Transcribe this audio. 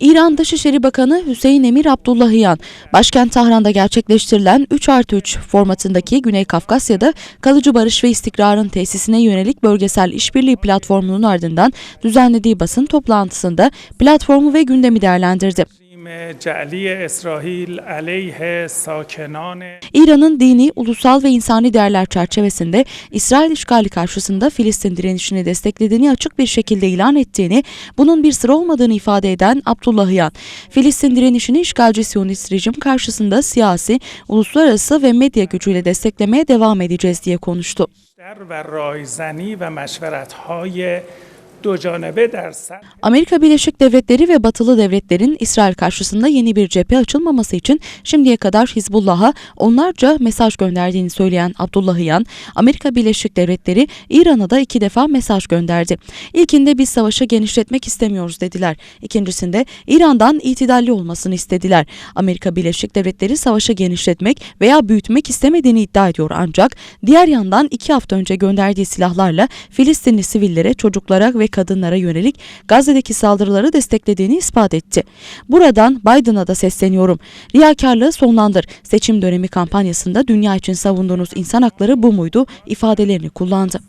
İran Dışişleri Bakanı Hüseyin Emir Abdullahiyan, başkent Tahran'da gerçekleştirilen 3 artı 3 formatındaki Güney Kafkasya'da kalıcı barış ve istikrarın tesisine yönelik bölgesel işbirliği platformunun ardından düzenlediği basın toplantısında platformu ve gündemi değerlendirdi. İran'ın dini, ulusal ve insani değerler çerçevesinde İsrail işgali karşısında Filistin direnişini desteklediğini açık bir şekilde ilan ettiğini, bunun bir sıra olmadığını ifade eden Abdullah Yan, Filistin direnişini işgalci Siyonist rejim karşısında siyasi, uluslararası ve medya gücüyle desteklemeye devam edeceğiz diye konuştu. Amerika Birleşik Devletleri ve batılı devletlerin İsrail karşısında yeni bir cephe açılmaması için şimdiye kadar Hizbullah'a onlarca mesaj gönderdiğini söyleyen Abdullah Yan, Amerika Birleşik Devletleri İran'a da iki defa mesaj gönderdi. İlkinde biz savaşı genişletmek istemiyoruz dediler. İkincisinde İran'dan itidalli olmasını istediler. Amerika Birleşik Devletleri savaşı genişletmek veya büyütmek istemediğini iddia ediyor ancak diğer yandan iki hafta önce gönderdiği silahlarla Filistinli sivillere, çocuklara ve kadınlara yönelik Gazze'deki saldırıları desteklediğini ispat etti. Buradan Biden'a da sesleniyorum. Riyakarlığı sonlandır. Seçim dönemi kampanyasında dünya için savunduğunuz insan hakları bu muydu ifadelerini kullandı.